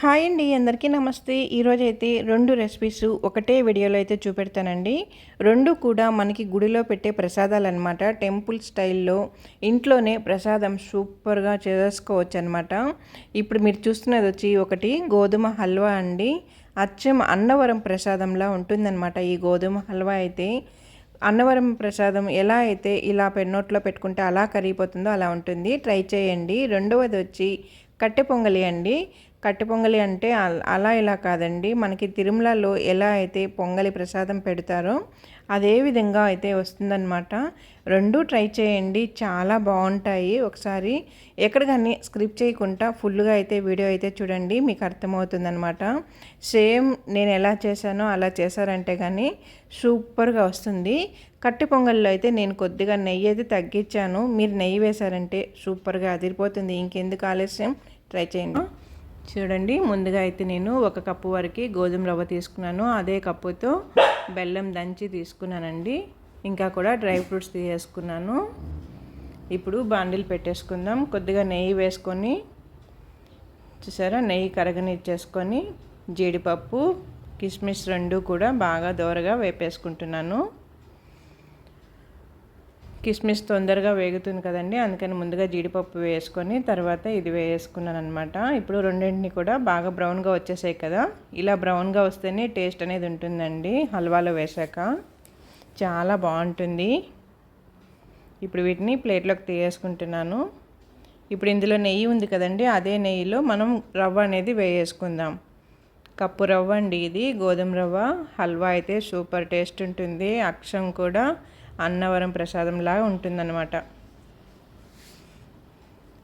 Hi అండి అందరికీ నమస్తే. ఈరోజు అయితే రెండు రెసిపీస్ ఒకటే వీడియోలో అయితే చూపెడతానండి. రెండు కూడా మనకి గుడిలో పెట్టే ప్రసాదాలు అనమాట టెంపుల్ స్టైల్లో ఇంట్లోనే ప్రసాదం సూపర్గా చేసుకోవచ్చు అనమాట ఇప్పుడు మీరు చూస్తున్నది వచ్చి ఒకటి గోధుమ హల్వా అండి. అచ్చం అన్నవరం ప్రసాదంలా ఉంటుందన్నమాట ఈ గోధుమ హల్వా అయితే. అన్నవరం ప్రసాదం ఎలా అయితే ఇలా పెన్నోట్లో పెట్టుకుంటే అలా కరిగిపోతుందో అలా ఉంటుంది. ట్రై చేయండి. రెండవది వచ్చి కట్టె పొంగలి అండి. కట్టె పొంగలి అంటే అలా ఇలా కాదండి. మనకి తిరుమలలో ఎలా అయితే పొంగలి ప్రసాదం పెడతారో అదే విధంగా అయితే వస్తుందన్నమాట. రెండు ట్రై చేయండి. చాలా బాగుంటాయి ఒకసారి ఎక్కడ కానీ స్క్రిప్ట్ చేయకుండా ఫుల్గా అయితే వీడియో అయితే చూడండి. మీకు అర్థమవుతుందనమాట సేమ్ నేను ఎలా చేశానో అలా చేశారంటే కానీ సూపర్గా వస్తుంది. కట్టె పొంగల్లో అయితే నేను కొద్దిగా నెయ్యి అయితే తగ్గించాను. మీరు నెయ్యి వేశారంటే సూపర్గా అదిరిపోతుంది. ఇంకెందుకు ఆలస్యం? ట్రై చేయండి. చూడండి ముందుగా అయితే నేను ఒక కప్పు వరకు గోధుమ రవ్వ తీసుకున్నాను. అదే కప్పుతో బెల్లం దంచి తీసుకున్నానండి. ఇంకా కూడా డ్రై ఫ్రూట్స్ తీసుకున్నాను. ఇప్పుడు బాండిల్ పెట్టేసుకుందాం. కొద్దిగా నెయ్యి వేసుకొని చూసారా? నెయ్యి కరగనిచ్చేసుకొని జీడిపప్పు కిస్మిస్ రెండు కూడా బాగా దోరగా వేపేసుకుంటున్నాను. కిస్మిస్ తొందరగా వేగుతుంది కదండి. అందుకని ముందుగా జీడిపప్పు వేసుకొని తర్వాత ఇది వేసుకున్నాను అనమాట ఇప్పుడు రెండింటిని కూడా బాగా బ్రౌన్గా వచ్చేసాయి కదా. ఇలా బ్రౌన్గా వస్తేనే టేస్ట్ అనేది ఉంటుందండి హల్వాలో వేసాక. చాలా బాగుంటుంది. ఇప్పుడు వీటిని ప్లేట్లోకి తీసేసుకుంటున్నాను. ఇప్పుడు ఇందులో నెయ్యి ఉంది కదండి. అదే నెయ్యిలో మనం రవ్వ అనేది వేసుకుందాం కప్పు రవ్వ అండి ఇది. గోధుమ రవ్వ. హల్వా అయితే సూపర్ టేస్ట్ ఉంటుంది. అక్షం కూడా అన్నవరం ప్రసాదంలాగా ఉంటుందన్నమాట.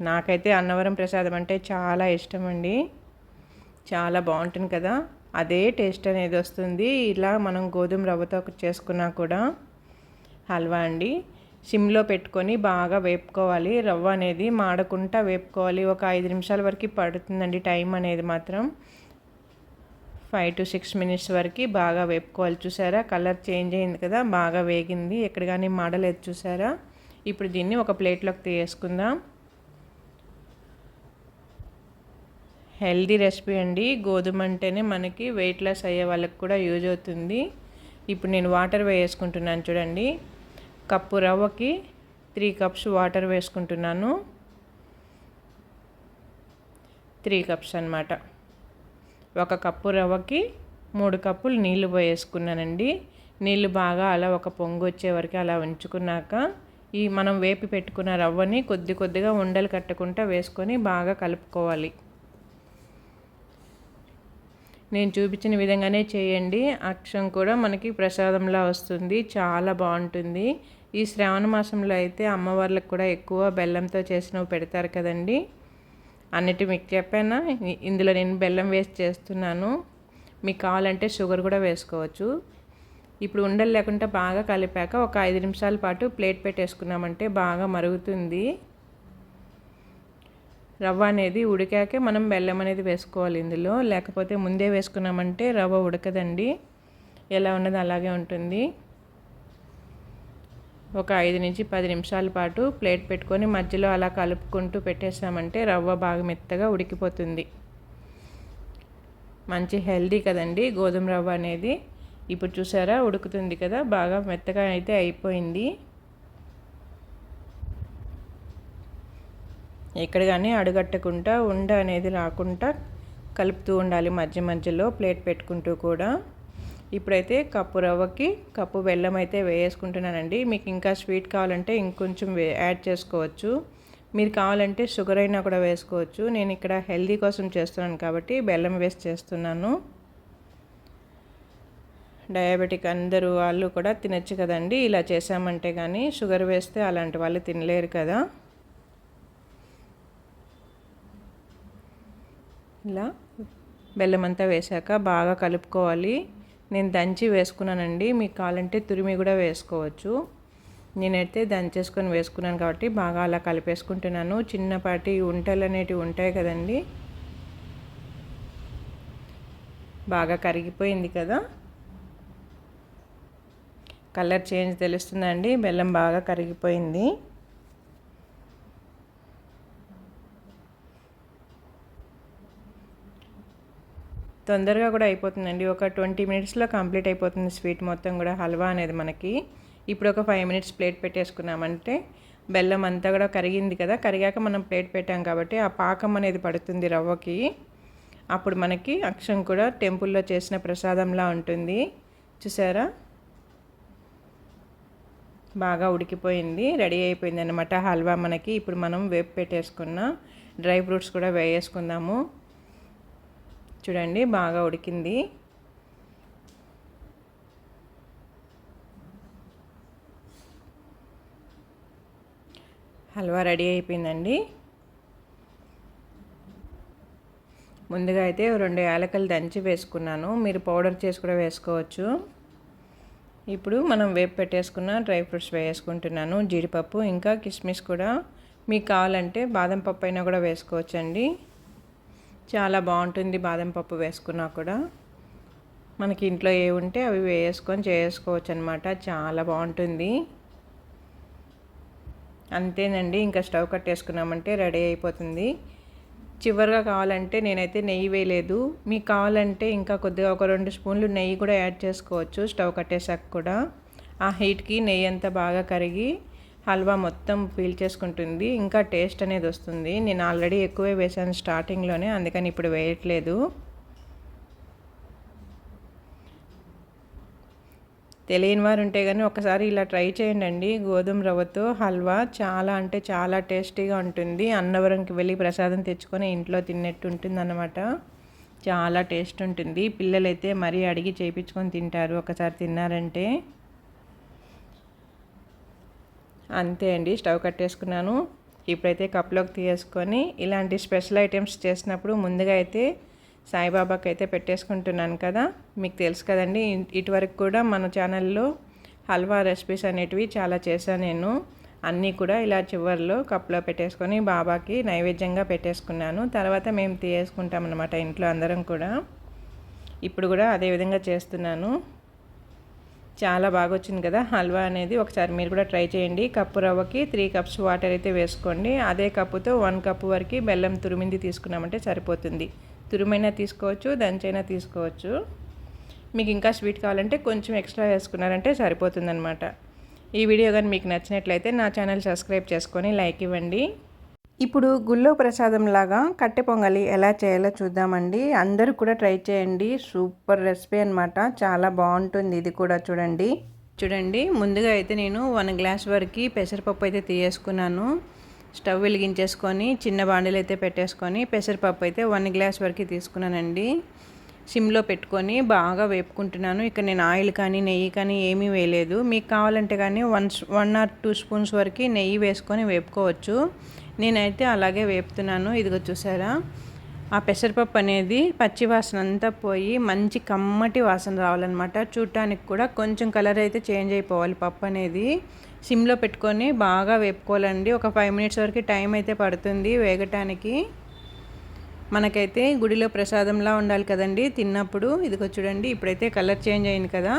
నాకైతే అన్నవరం ప్రసాదం అంటే చాలా ఇష్టం అండి చాలా బాగుంటుంది కదా. అదే టేస్ట్ అనేది వస్తుంది. ఇలా మనం గోధుమ రవ్వతో చేసుకున్నా కూడా హల్వా అండి. సిమ్లో పెట్టుకొని బాగా వేపుకోవాలి. రవ్వ అనేది మాడకుండా వేపుకోవాలి. ఒక ఐదు నిమిషాల వరకు పడుతుందండి టైం అనేది మాత్రం. ఫైవ్ టు సిక్స్ మినిట్స్ వరకు బాగా వేపుకోవాలి. చూసారా? కలర్ చేంజ్ అయింది కదా? బాగా వేగింది. ఎక్కడ కానీ మాడలేదు చూసారా? ఇప్పుడు దీన్ని ఒక ప్లేట్లోకి తీసుకుందాం. హెల్దీ రెసిపీ అండి. గోధుమ అంటేనే మనకి వెయిట్ లాస్ అయ్యే వాళ్ళకి కూడా యూజ్ అవుతుంది. ఇప్పుడు నేను వాటర్ వేసుకుంటున్నాను చూడండి. కప్పు రవ్వకి త్రీ కప్స్ వాటర్ వేసుకుంటున్నాను. త్రీ కప్స్ అనమాట ఒక కప్పు రవ్వకి మూడు కప్పులు నీళ్ళు పోయేసుకున్నానండి. నీళ్ళు బాగా అలా ఒక పొంగు వచ్చే వరకు అలా ఉంచుకున్నాక ఈ మనం వేపి పెట్టుకున్న రవ్వని కొద్ది కొద్దిగా ఉండలు కట్టకుండా వేసుకొని బాగా కలుపుకోవాలి. నేను చూపించిన విధంగానే చేయండి. అక్షం కూడా మనకి ప్రసాదంలా వస్తుంది. చాలా బాగుంటుంది. ఈ శ్రావణ మాసంలో అయితే అమ్మవార్లకు కూడా ఎక్కువ బెల్లంతో చేసినవి పెడతారు కదండీ. అన్నిటి మీకు చెప్పానా? ఇందులో నేను బెల్లం వేస్ట్ చేస్తున్నాను. మీకు కావాలంటే షుగర్ కూడా వేసుకోవచ్చు. ఇప్పుడు ఉండలు లేకుండా బాగా కలిపాక ఒక ఐదు నిమిషాల పాటు ప్లేట్ పెట్టేసుకున్నామంటే బాగా మరుగుతుంది. రవ్వ అనేది ఉడికాకే మనం బెల్లం అనేది వేసుకోవాలి ఇందులో. లేకపోతే ముందే వేసుకున్నామంటే రవ్వ ఉడకదండి. ఎలా ఉన్నది అలాగే ఉంటుంది. ఒక ఐదు నుంచి పది నిమిషాల పాటు ప్లేట్ పెట్టుకొని మధ్యలో అలా కలుపుకుంటూ పెట్టేసామంటే రవ్వ బాగా మెత్తగా ఉడికిపోతుంది. మంచి హెల్దీ కదండి గోధుమ రవ్వ అనేది. ఇప్పుడు చూసారా ఉడుకుతుంది కదా బాగా మెత్తగా అయితే అయిపోయింది. ఎక్కడ కానీ అడుగట్టకుండా ఉండ అనేది రాకుండా కలుపుతూ ఉండాలి మధ్య మధ్యలో ప్లేట్ పెట్టుకుంటూ కూడా. ఇప్పుడైతే కప్పు రవ్వకి కప్పు బెల్లం అయితే వేసుకుంటున్నానండి మీకు ఇంకా స్వీట్ కావాలంటే ఇంకొంచెం యాడ్ చేసుకోవచ్చు. మీరు కావాలంటే షుగర్ అయినా కూడా వేసుకోవచ్చు. నేను ఇక్కడ హెల్దీ కోసం చేస్తున్నాను కాబట్టి బెల్లం వేసి చేస్తున్నాను. డయాబెటిక్ అందరూ వాళ్ళు కూడా తినచ్చు కదండి. ఇలా చేసామంటే కానీ షుగర్ వేస్తే అలాంటి వాళ్ళు తినలేరు కదా. ఇలా బెల్లం అంతా వేసాక బాగా కలుపుకోవాలి. నేను దంచి వేసుకున్నానండి. మీకు కావాలంటే తురిమి కూడా వేసుకోవచ్చు. నేనైతే దంచేసుకొని వేసుకున్నాను కాబట్టి బాగా అలా కలిపేసుకుంటున్నాను. చిన్నపాటి ఉంటలు అనేటివి ఉంటాయి కదండి. బాగా కరిగిపోయింది కదా. కలర్ చేంజ్ తెలుస్తుందండి. బెల్లం బాగా కరిగిపోయింది. తొందరగా కూడా అయిపోతుందండి. ఒక ట్వంటీ మినిట్స్లో కంప్లీట్ అయిపోతుంది స్వీట్ మొత్తం కూడా హల్వా అనేది మనకి. ఇప్పుడు ఒక ఫైవ్ మినిట్స్ ప్లేట్ పెట్టేసుకున్నామంటే బెల్లం అంతా కూడా కరిగింది కదా కరిగాక మనం ప్లేట్ పెట్టాం కాబట్టి ఆ పాకం అనేది పడుతుంది రవ్వకి. అప్పుడు మనకి అక్షం కూడా టెంపుల్లో చేసిన ప్రసాదంలా ఉంటుంది. చూసారా? బాగా ఉడికిపోయింది రెడీ అయిపోయింది అనమాట హల్వా మనకి. ఇప్పుడు మనం వేపు పెట్టేసుకున్న డ్రై ఫ్రూట్స్ కూడా వేసుకుందాము చూడండి బాగా ఉడికింది. హల్వా రెడీ అయిపోయిందండి. ముందుగా అయితే రెండు యాలకలు దంచి వేసుకున్నాను. మీరు పౌడర్ చేసి కూడా వేసుకోవచ్చు. ఇప్పుడు మనం వేపు పెట్టేసుకున్న డ్రై ఫ్రూట్స్ వేసుకుంటున్నాను. జీడిపప్పు ఇంకా కిస్మిస్ కూడా. మీకు కావాలంటే బాదం పప్పు అయినా కూడా వేసుకోవచ్చండి. చాలా బాగుంటుంది బాదం పప్పు వేసుకున్నా కూడా. మనకి ఇంట్లో ఏ ఉంటే అవి వేసుకొని చేసుకోవచ్చు అనమాట చాలా బాగుంటుంది. అంతేనండి ఇంకా స్టవ్ కట్టేసుకున్నామంటే రెడీ అయిపోతుంది. చివరిగా కావాలంటే నేనైతే నెయ్యి వేయలేదు. మీకు కావాలంటే ఇంకా కొద్దిగా ఒక రెండు స్పూన్లు నెయ్యి కూడా యాడ్ చేసుకోవచ్చు స్టవ్ కట్టేసాక కూడా. ఆ హీట్కి నెయ్యి అంతా బాగా కరిగి హల్వా మొత్తం పీల్ చేసుకుంటుంది. ఇంకా టేస్ట్ అనేది వస్తుంది. నేను ఆల్రెడీ ఎక్కువే వేసాను స్టార్టింగ్లోనే అందుకని ఇప్పుడు వేయట్లేదు. తెలియని వారు ఉంటే కానీ ఒకసారి ఇలా ట్రై చేయండి గోధుమ రవ్వతో హల్వా చాలా అంటే చాలా టేస్టీగా ఉంటుంది. అన్నవరంకి వెళ్ళి ప్రసాదం తెచ్చుకొని ఇంట్లో తిన్నట్టు ఉంటుంది అన్నమాట చాలా టేస్ట్ ఉంటుంది. పిల్లలైతే మరీ అడిగి చేయించుకొని తింటారు. ఒకసారి తిన్నారంటే అంతే అండి స్టవ్ కట్టేసుకున్నాను. ఇప్పుడైతే కప్లోకి తీసుకొని ఇలాంటి స్పెషల్ ఐటమ్స్ చేసినప్పుడు ముందుగా అయితే సాయిబాబాకి అయితే పెట్టేసుకుంటున్నాను కదా. మీకు తెలుసు కదండి ఇటువరకు కూడా మన ఛానల్లో హల్వా రెసిపీస్ అనేటివి చాలా చేశాను నేను. అన్నీ కూడా ఇలా చివరిలో కప్లో పెట్టేసుకొని బాబాకి నైవేద్యంగా పెట్టేసుకున్నాను. తర్వాత మేము తీసేసుకుంటాం అనమాట ఇంట్లో అందరం కూడా. ఇప్పుడు కూడా అదే విధంగా చేస్తున్నాను. చాలా బాగా వచ్చింది కదా. హల్వా అనేది ఒకసారి మీరు కూడా ట్రై చేయండి. కప్పు రవ్వకి త్రీ కప్స్ వాటర్ అయితే వేసుకోండి. అదే కప్పుతో వన్ కప్పు వరకు బెల్లం తురిమింది తీసుకున్నామంటే సరిపోతుంది. తురుమైనా తీసుకోవచ్చు దంచైనా తీసుకోవచ్చు. మీకు ఇంకా స్వీట్ కావాలంటే కొంచెం ఎక్స్ట్రా వేసుకున్నారంటే సరిపోతుందనమాట ఈ వీడియో కానీ మీకు నచ్చినట్లయితే నా ఛానల్ సబ్స్క్రైబ్ చేసుకొని లైక్ ఇవ్వండి. ఇప్పుడు గుళ్ళో ప్రసాదం లాగా కట్టె పొంగలి ఎలా చేయాలో చూద్దామండి. అందరూ కూడా ట్రై చేయండి. సూపర్ రెసిపీ అనమాట చాలా బాగుంటుంది. ఇది కూడా చూడండి. చూడండి. ముందుగా అయితే నేను వన్ గ్లాస్ వరకు పెసరపప్పు అయితే తీయేసుకున్నాను. స్టవ్ వెలిగించేసుకొని చిన్న బాండీలు అయితే పెట్టేసుకొని పెసరపప్పు అయితే వన్ గ్లాస్ వరకు తీసుకున్నానండి. సిమ్లో పెట్టుకొని బాగా వేపుకుంటున్నాను. ఇక్కడ నేను ఆయిల్ కానీ నెయ్యి కానీ ఏమీ వేయలేదు. మీకు కావాలంటే కానీ one one or two spoons వరకు నెయ్యి వేసుకొని వేపుకోవచ్చు. నేనైతే అలాగే వేపుతున్నాను. ఇదిగో చూసారా? ఆ పెసరపప్పు అనేది పచ్చి వాసన అంతా పోయి మంచి కమ్మటి వాసన రావాలన్నమాట. చూడటానికి కూడా కొంచెం కలర్ అయితే చేంజ్ అయిపోవాలి పప్పు అనేది. సిమ్లో పెట్టుకొని బాగా వేపుకోవాలండి. ఒక ఫైవ్ మినిట్స్ వరకు టైం అయితే పడుతుంది వేగటానికి. మనకైతే గుడిలో ప్రసాదంలా ఉండాలి కదండి. తిన్నప్పుడు ఇదిగో చూడండి ఇప్పుడైతే కలర్ చేంజ్ అయింది కదా.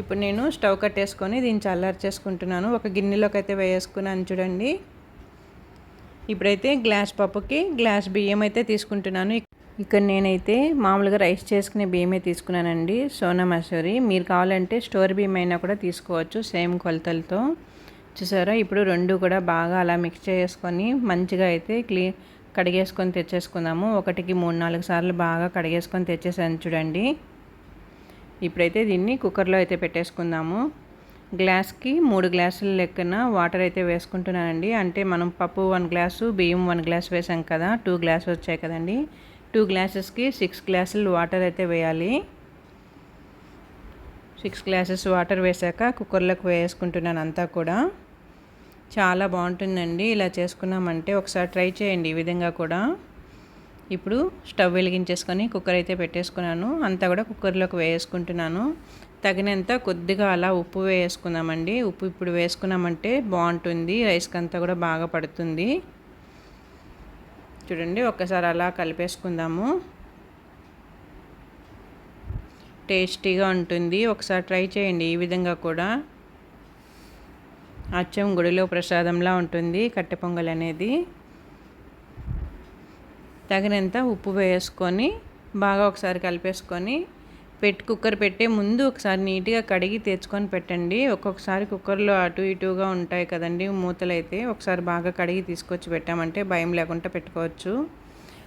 ఇప్పుడు నేను స్టవ్ కట్టేసుకొని దీన్ని చల్లారు చేసుకుంటున్నాను. ఒక గిన్నెలోకి అయితే వేసుకున్నాను చూడండి. ఇప్పుడైతే గ్లాస్ పప్పుకి గ్లాస్ బియ్యం అయితే తీసుకుంటున్నాను. ఇక్కడ నేనైతే మామూలుగా రైస్ చేసుకునే బియ్యమే తీసుకున్నానండి. సోనా మసూరి. మీరు కావాలంటే స్టోర్ బియ్యం అయినా కూడా తీసుకోవచ్చు సేమ్ కొలతలతో. చూసారా? ఇప్పుడు రెండు కూడా బాగా అలా మిక్స్ చేసుకొని మంచిగా అయితే క్లీ కడిగేసుకొని తెచ్చేసుకుందాము. ఒకటికి మూడు నాలుగు సార్లు బాగా కడిగేసుకొని తెచ్చేసాను చూడండి. ఇప్పుడైతే దీన్ని కుక్కర్లో అయితే పెట్టేసుకుందాము. గ్లాస్కి మూడు గ్లాసుల లెక్కన వాటర్ అయితే వేసుకుంటున్నానండి. అంటే మనం పప్పు వన్ గ్లాసు బియ్యం వన్ గ్లాస్ వేసాం కదా టూ గ్లాస్ వచ్చాయి కదండి. టూ గ్లాసెస్కి సిక్స్ గ్లాసులు వాటర్ అయితే వేయాలి. సిక్స్ గ్లాసెస్ వాటర్ వేసాక కుక్కర్లోకి వేసుకుంటున్నాను అంతా కూడా. చాలా బాగుంటుందండి. ఇలా చేసుకున్నామంటే ఒకసారి ట్రై చేయండి ఈ విధంగా కూడా. ఇప్పుడు స్టవ్ వెలిగించేసుకొని కుక్కర్ అయితే పెట్టేసుకున్నాను. అంతా కూడా కుక్కర్లోకి వేసుకుంటున్నాను. తగినంత కొద్దిగా అలా ఉప్పు వేసుకుందామండి. ఉప్పు ఇప్పుడు వేసుకున్నామంటే బాగుంటుంది. రైస్కి అంతా కూడా బాగా పడుతుంది. చూడండి ఒక్కసారి అలా కలిపేసుకుందాము. టేస్టీగా ఉంటుంది. ఒకసారి ట్రై చేయండి ఈ విధంగా కూడా. అచ్చం గుడిలో ప్రసాదంలా ఉంటుంది కట్టె పొంగల్ అనేది. తగినంత ఉప్పు వేసుకొని బాగా ఒకసారి కలిపేసుకొని పెట్టి కుక్కర్ పెట్టే ముందు ఒకసారి నీట్గా కడిగి తెచ్చుకొని పెట్టండి. ఒక్కొక్కసారి కుక్కర్లో అటు ఇటుగా ఉంటాయి కదండి మూతలు అయితే ఒకసారి బాగా కడిగి తీసుకొచ్చి పెట్టామంటే భయం లేకుండా పెట్టుకోవచ్చు.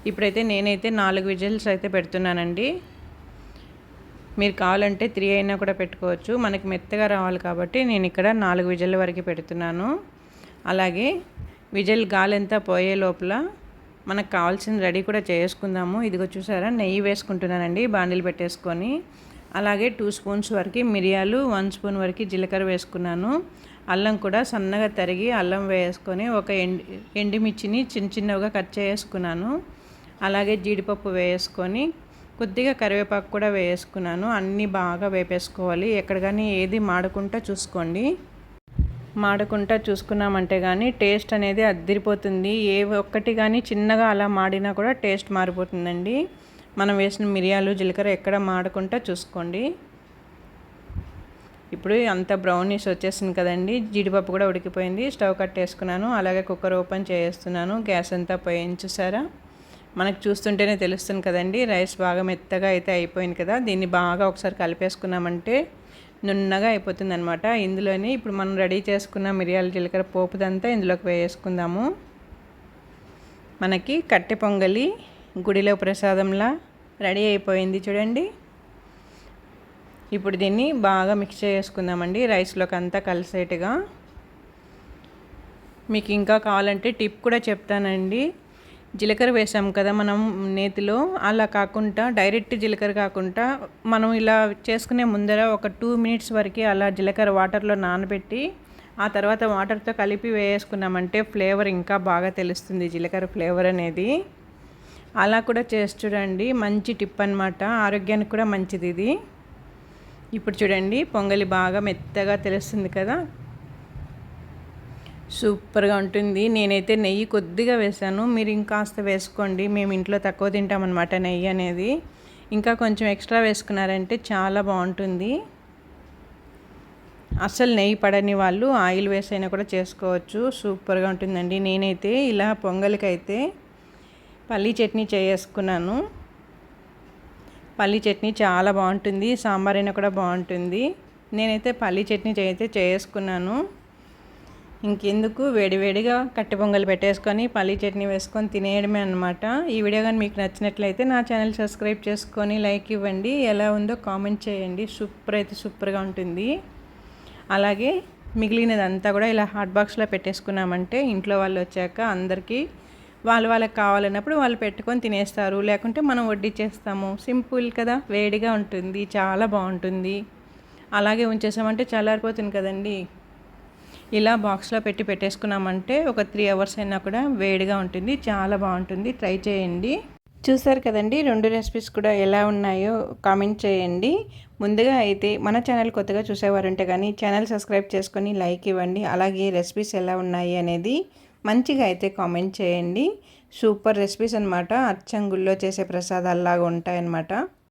ఇప్పుడైతే నేనైతే నాలుగు విజిల్స్ అయితే పెడుతున్నానండి. మీరు కావాలంటే త్రీ అయినా కూడా పెట్టుకోవచ్చు. మనకి మెత్తగా రావాలి కాబట్టి నేను ఇక్కడ నాలుగు విజల్ వరకు పెడుతున్నాను. అలాగే విజల్ గాలంతా పోయే లోపల మనకు కావాల్సిన రెడీ కూడా చేసుకుందాము. ఇదిగో చూసారా నెయ్యి వేసుకుంటున్నానండి బాండిలు పెట్టేసుకొని. అలాగే టూ స్పూన్స్ వరకు మిరియాలు వన్ స్పూన్ వరకు జీలకర్ర వేసుకున్నాను. అల్లం కూడా సన్నగా తరిగి అల్లం వేసుకొని ఒక ఎండి ఎండిమిర్చిని చిన్న చిన్నగా కట్ చేసుకున్నాను. అలాగే జీడిపప్పు వేసుకొని కొద్దిగా కరివేపాకు కూడా వేసుకున్నాను. అన్నీ బాగా వేపేసుకోవాలి. ఎక్కడ కానీ ఏది మాడకుండా చూసుకోండి. మాడకుండా చూసుకున్నామంటే కానీ టేస్ట్ అనేది అద్దరిపోతుంది. ఏ ఒక్కటి కానీ చిన్నగా అలా మాడినా కూడా టేస్ట్ మారిపోతుందండి. మనం వేసిన మిరియాలు జీలకర్ర ఎక్కడ మాడకుండా చూసుకోండి. ఇప్పుడు అంత బ్రౌనీస్ వచ్చేసింది కదండి. జీడిపప్పు కూడా ఉడికిపోయింది. స్టవ్ కట్టేసుకున్నాను. అలాగే కుక్కర్ ఓపెన్ చేస్తున్నాను. గ్యాస్ అంతా పోయించుసారా మనకు చూస్తుంటేనే తెలుస్తుంది కదండి. రైస్ బాగా మెత్తగా అయితే అయిపోయింది కదా. దీన్ని బాగా ఒకసారి కలిపేసుకున్నామంటే నున్నగా అయిపోతుంది అనమాట ఇందులోని ఇప్పుడు మనం రెడీ చేసుకున్న మిరియాల జీలకర్ర పోపుదంతా ఇందులోకి వేసుకుందాము మనకి కట్టె పొంగలి గుడిలో ప్రసాదంలా రెడీ అయిపోయింది చూడండి. ఇప్పుడు దీన్ని బాగా మిక్స్ చేసుకుందామండి. రైస్లోకి అంతా కలిసేట్టుగా. మీకు ఇంకా కావాలంటే టిప్ కూడా చెప్తానండి. జీలకర్ర వేసాం కదా మనం నేతిలో. అలా కాకుండా డైరెక్ట్ జీలకర్ర కాకుండా మనం ఇలా చేసుకునే ముందర ఒక టూ మినిట్స్ వరకు అలా జీలకర్ర వాటర్లో నానబెట్టి ఆ తర్వాత వాటర్తో కలిపి వేసుకున్నామంటే ఫ్లేవర్ ఇంకా బాగా తెలుస్తుంది జీలకర్ర ఫ్లేవర్ అనేది. అలా కూడా చేసి చూడండి మంచి టిప్ అనమాట ఆరోగ్యానికి కూడా మంచిది ఇది. ఇప్పుడు చూడండి పొంగలి బాగా మెత్తగా తెలుస్తుంది కదా. సూపర్గా ఉంటుంది. నేనైతే నెయ్యి కొద్దిగా వేసాను మీరు ఇంకాస్త వేసుకోండి. మేము ఇంట్లో తక్కువ తింటామన్నమాట నెయ్యి అనేది. ఇంకా కొంచెం ఎక్స్ట్రా వేసుకున్నారంటే చాలా బాగుంటుంది. అస్సలు నెయ్యి పడని వాళ్ళు ఆయిల్ వేసైనా కూడా చేసుకోవచ్చు. సూపర్గా ఉంటుందండి. నేనైతే ఇలా పొంగలికైతే పల్లీ చట్నీ చేసుకున్నాను. పల్లీ చట్నీ చాలా బాగుంటుంది. సాంబార్ అయినా కూడా బాగుంటుంది. నేనైతే పల్లీ చట్నీ అయితే చేసుకున్నాను. ఇంకెందుకు? వేడివేడిగా కట్టె పొంగల్ పెట్టేసుకొని పల్లీ చట్నీ వేసుకొని తినేయడమే అనమాట ఈ వీడియో కానీ మీకు నచ్చినట్లయితే నా ఛానల్ సబ్స్క్రైబ్ చేసుకొని లైక్ ఇవ్వండి. ఎలా ఉందో కామెంట్ చేయండి. సూపర్ అయితే సూపర్గా ఉంటుంది. అలాగే మిగిలినదంతా కూడా ఇలా హాట్ బాక్స్లో పెట్టేసుకున్నామంటే ఇంట్లో వాళ్ళు వచ్చాక అందరికీ వాళ్ళు వాళ్ళకి కావాలన్నప్పుడు వాళ్ళు పెట్టుకొని తినేస్తారు. లేకుంటే మనం వడ్డిచ్చేస్తాము. సింపుల్ కదా? వేడిగా ఉంటుంది. చాలా బాగుంటుంది. అలాగే ఉంచేసామంటే చల్లారిపోతుంది కదండీ. ఇలా బాక్స్లో పెట్టి పెట్టేసుకున్నామంటే ఒక త్రీ అవర్స్ అయినా కూడా వేడిగా ఉంటుంది. చాలా బాగుంటుంది. ట్రై చేయండి. చూసారు కదండి రెండు రెసిపీస్ కూడా ఎలా ఉన్నాయో కామెంట్ చేయండి. ముందుగా అయితే మన ఛానల్ కొత్తగా చూసేవారంటే కానీ ఛానల్ సబ్స్క్రైబ్ చేసుకొని లైక్ ఇవ్వండి. అలాగే రెసిపీస్ ఎలా ఉన్నాయి అనేది మంచిగా అయితే కామెంట్ చేయండి. సూపర్ రెసిపీస్ అనమాట అచ్చంగుల్లో చేసే ప్రసాదాల్లాగా ఉంటాయన్నమాట.